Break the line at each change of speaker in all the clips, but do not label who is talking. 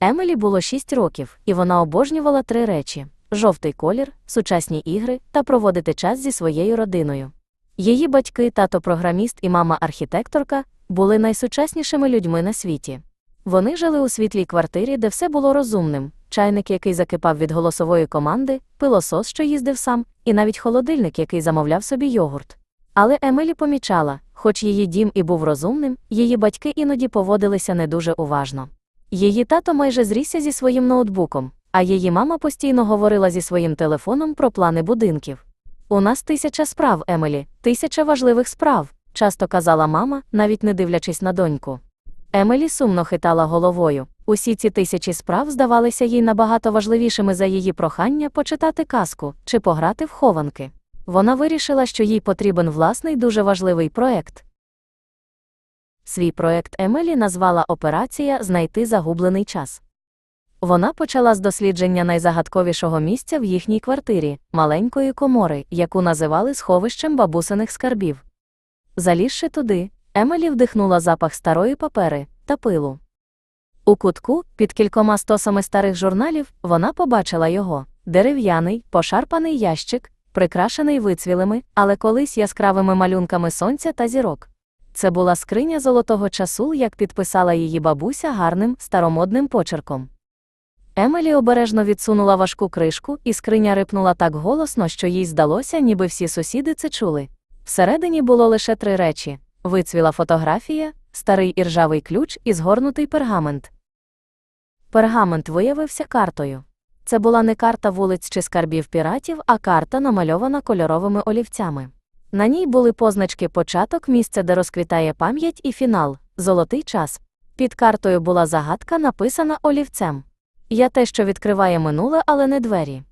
Емелі було 6 років, і вона обожнювала три речі: жовтий колір, сучасні ігри та проводити час зі своєю родиною. Її батьки, тато програміст і мама архітекторка, були найсучаснішими людьми на світі. Вони жили у світлій квартирі, де все було розумним: чайник, який закипав від голосової команди, пилосос, що їздив сам, і навіть холодильник, який замовляв собі йогурт. Але Емелі помічала, хоч її дім і був розумним, її батьки іноді поводилися не дуже уважно. Її тато майже зрісся зі своїм ноутбуком, а її мама постійно говорила зі своїм телефоном про плани будинків. У нас тисяча справ, Емелі, тисяча важливих справ, часто казала мама, навіть не дивлячись на доньку. Емелі сумно хитала головою. Усі ці тисячі справ здавалися їй набагато важливішими за її прохання почитати казку чи пограти в хованки. Вона вирішила, що їй потрібен власний дуже важливий проект. Свій проект Емелі назвала Операція Знайти загублений час. Вона почала з дослідження найзагадковішого місця в їхній квартирі, маленької комори, яку називали сховищем бабусиних скарбів. Залізши туди, Емелі вдихнула запах старої папери та пилу. У кутку, під кількома стосами старих журналів, вона побачила його дерев'яний, пошарпаний ящик, прикрашений вицвілими, але колись яскравими малюнками сонця та зірок. Це була скриня золотого часу, як підписала її бабуся гарним, старомодним почерком. Емелі обережно відсунула важку кришку, і скриня рипнула так голосно, що їй здалося, ніби всі сусіди це чули. Всередині було лише три речі вицвіла фотографія, старий іржавий ключ і згорнутий пергамент. Пергамент виявився картою. Це була не карта вулиць чи скарбів піратів, а карта, намальована кольоровими олівцями. На ній були позначки початок, місце, де розквітає пам'ять, і фінал золотий час. Під картою була загадка, написана олівцем. Я те, що відкриває минуле, але не двері.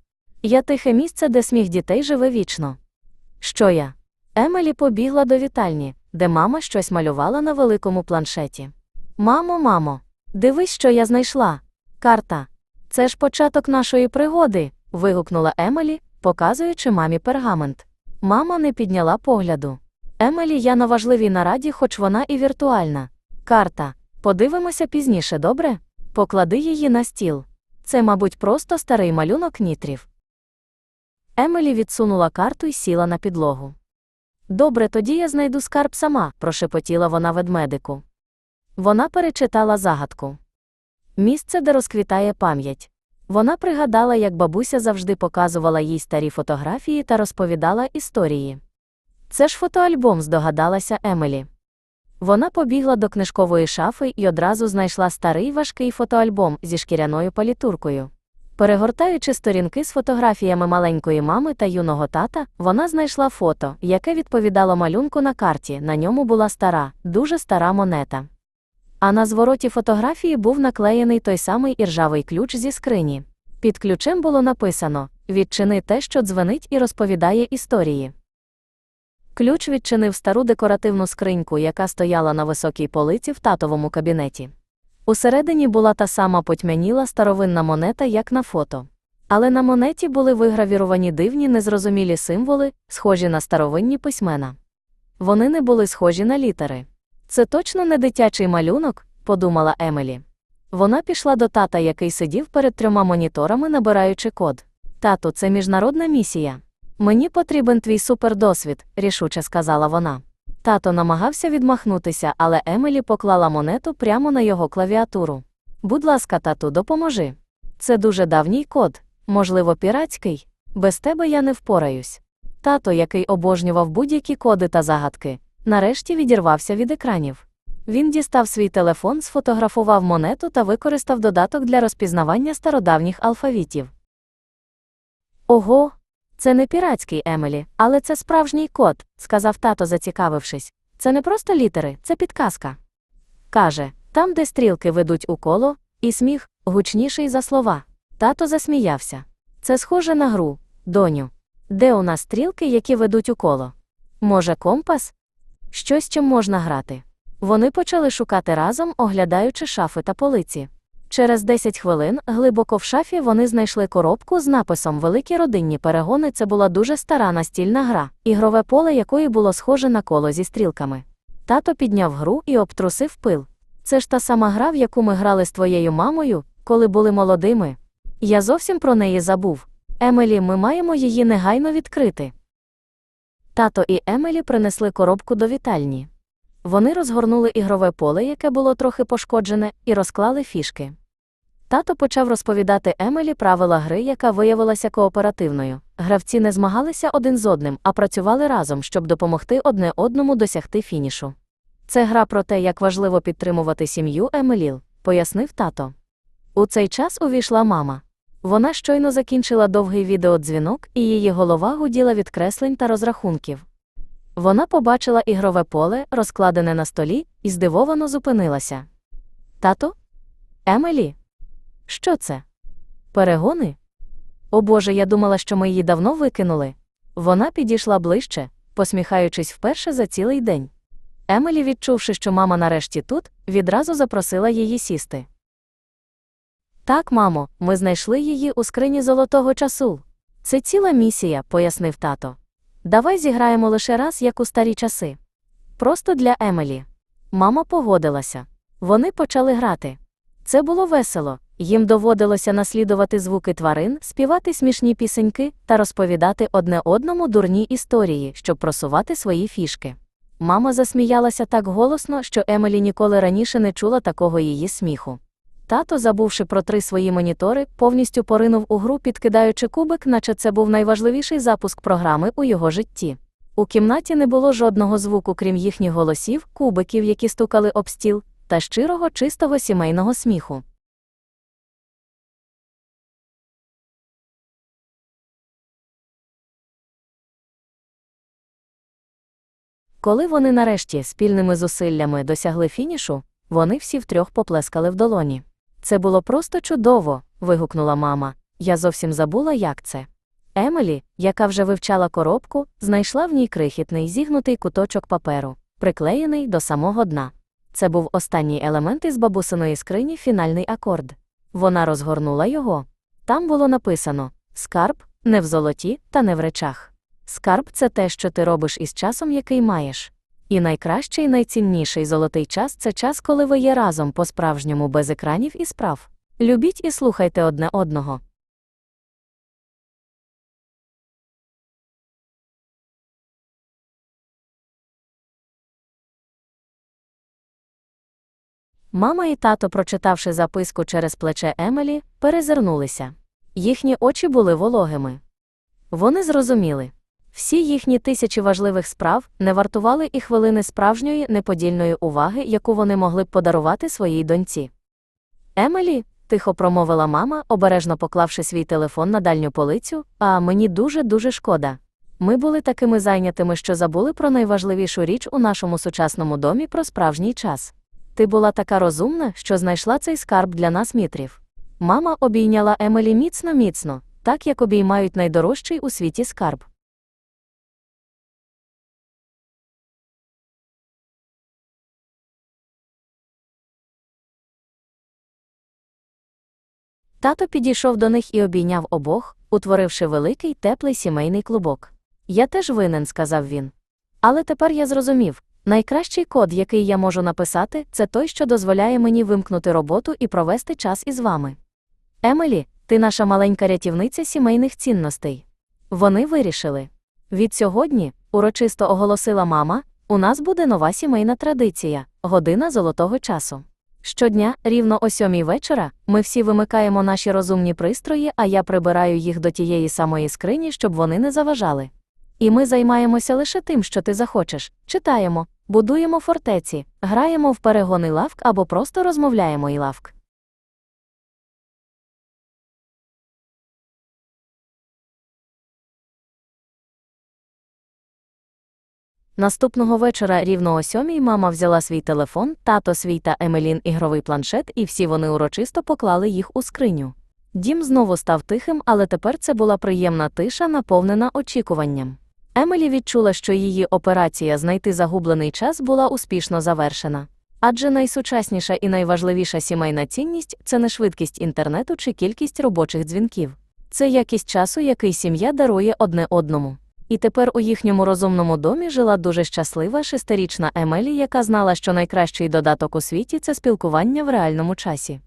Я тихе місце, де сміх дітей живе вічно. Що я? Емелі побігла до вітальні, де мама щось малювала на великому планшеті. Мамо, мамо, дивись, що я знайшла. Карта. Це ж початок нашої пригоди. вигукнула Емелі, показуючи мамі пергамент. Мама не підняла погляду. Емелі, я на важливій нараді, хоч вона і віртуальна. Карта. Подивимося пізніше, добре? Поклади її на стіл. Це, мабуть, просто старий малюнок нітрів. Емелі відсунула карту і сіла на підлогу. Добре, тоді я знайду скарб сама, прошепотіла вона ведмедику. Вона перечитала загадку. Місце, де розквітає пам'ять. Вона пригадала, як бабуся завжди показувала їй старі фотографії та розповідала історії. Це ж фотоальбом, здогадалася Емелі. Вона побігла до книжкової шафи і одразу знайшла старий важкий фотоальбом зі шкіряною палітуркою. Перегортаючи сторінки з фотографіями маленької мами та юного тата, вона знайшла фото, яке відповідало малюнку на карті. На ньому була стара, дуже стара монета. А на звороті фотографії був наклеєний той самий іржавий ключ зі скрині. Під ключем було написано Відчини те, що дзвенить і розповідає історії. Ключ відчинив стару декоративну скриньку, яка стояла на високій полиці в татовому кабінеті. Усередині була та сама потьмяніла старовинна монета, як на фото. Але на монеті були вигравіровані дивні незрозумілі символи, схожі на старовинні письмена. Вони не були схожі на літери. Це точно не дитячий малюнок, подумала Емелі. Вона пішла до тата, який сидів перед трьома моніторами, набираючи код. Тату, це міжнародна місія. Мені потрібен твій супердосвід, рішуче сказала вона. Тато намагався відмахнутися, але Емелі поклала монету прямо на його клавіатуру. Будь ласка, тату, допоможи. Це дуже давній код, можливо, піратський. Без тебе я не впораюсь. Тато, який обожнював будь-які коди та загадки, нарешті відірвався від екранів. Він дістав свій телефон, сфотографував монету та використав додаток для розпізнавання стародавніх алфавітів. Ого, це не піратський Емелі, але це справжній код, сказав тато, зацікавившись. Це не просто літери, це підказка. Каже там, де стрілки ведуть у коло, і сміх гучніший за слова. Тато засміявся. Це схоже на гру, доню. Де у нас стрілки, які ведуть у коло? Може, компас? Щось чим можна грати. Вони почали шукати разом, оглядаючи шафи та полиці. Через 10 хвилин глибоко в шафі вони знайшли коробку з написом Великі родинні перегони. Це була дуже стара настільна гра, ігрове поле якої було схоже на коло зі стрілками. Тато підняв гру і обтрусив пил. Це ж та сама гра, в яку ми грали з твоєю мамою, коли були молодими. Я зовсім про неї забув. Емелі, ми маємо її негайно відкрити. Тато і Емелі принесли коробку до вітальні. Вони розгорнули ігрове поле, яке було трохи пошкоджене, і розклали фішки. Тато почав розповідати Емелі правила гри, яка виявилася кооперативною. Гравці не змагалися один з одним, а працювали разом, щоб допомогти одне одному досягти фінішу. Це гра про те, як важливо підтримувати сім'ю Емеліл, пояснив тато. У цей час увійшла мама. Вона щойно закінчила довгий відеодзвінок, і її голова гуділа від креслень та розрахунків. Вона побачила ігрове поле, розкладене на столі, і здивовано зупинилася. Тато? Емелі? Що це? Перегони? О Боже, я думала, що ми її давно викинули. Вона підійшла ближче, посміхаючись вперше за цілий день. Емелі, відчувши, що мама нарешті тут, відразу запросила її сісти. Так, мамо, ми знайшли її у скрині золотого часу. Це ціла місія, пояснив тато. Давай зіграємо лише раз, як у старі часи. Просто для Емелі. Мама погодилася. Вони почали грати. Це було весело. Їм доводилося наслідувати звуки тварин, співати смішні пісеньки та розповідати одне одному дурні історії, щоб просувати свої фішки. Мама засміялася так голосно, що Емелі ніколи раніше не чула такого її сміху. Тато, забувши про три свої монітори, повністю поринув у гру, підкидаючи кубик, наче це був найважливіший запуск програми у його житті. У кімнаті не було жодного звуку, крім їхніх голосів, кубиків, які стукали об стіл, та щирого, чистого сімейного сміху. Коли вони нарешті спільними зусиллями досягли фінішу, вони всі втрьох поплескали в долоні. Це було просто чудово. вигукнула мама. Я зовсім забула, як це. Емелі, яка вже вивчала коробку, знайшла в ній крихітний зігнутий куточок паперу, приклеєний до самого дна. Це був останній елемент із бабусиної скрині фінальний акорд. Вона розгорнула його. Там було написано Скарб не в золоті та не в речах. Скарб це те, що ти робиш із часом, який маєш. І найкращий найцінніший золотий час це час, коли ви є разом по-справжньому без екранів і справ. Любіть і слухайте одне одного. Мама і тато, прочитавши записку через плече Емелі, перезирнулися. Їхні очі були вологими. Вони зрозуміли. Всі їхні тисячі важливих справ не вартували і хвилини справжньої неподільної уваги, яку вони могли б подарувати своїй доньці. Емелі, тихо промовила мама, обережно поклавши свій телефон на дальню полицю, а мені дуже дуже шкода. Ми були такими зайнятими, що забули про найважливішу річ у нашому сучасному домі про справжній час. Ти була така розумна, що знайшла цей скарб для нас мітрів. Мама обійняла Емелі міцно міцно, так як обіймають найдорожчий у світі скарб. Тато підійшов до них і обійняв обох, утворивши великий теплий сімейний клубок. Я теж винен, сказав він. Але тепер я зрозумів найкращий код, який я можу написати, це той, що дозволяє мені вимкнути роботу і провести час із вами. Емелі, ти наша маленька рятівниця сімейних цінностей. Вони вирішили. Від сьогодні, урочисто оголосила мама, у нас буде нова сімейна традиція година золотого часу. Щодня, рівно о сьомій вечора, ми всі вимикаємо наші розумні пристрої, а я прибираю їх до тієї самої скрині, щоб вони не заважали. І ми займаємося лише тим, що ти захочеш читаємо, будуємо фортеці, граємо в перегони лавк або просто розмовляємо і лавк. Наступного вечора рівно о сьомій мама взяла свій телефон, тато свій та Емелін ігровий планшет, і всі вони урочисто поклали їх у скриню. Дім знову став тихим, але тепер це була приємна тиша, наповнена очікуванням. Емелі відчула, що її операція знайти загублений час була успішно завершена. Адже найсучасніша і найважливіша сімейна цінність це не швидкість інтернету чи кількість робочих дзвінків. Це якість часу, який сім'я дарує одне одному. І тепер у їхньому розумному домі жила дуже щаслива шестирічна Емелі, яка знала, що найкращий додаток у світі це спілкування в реальному часі.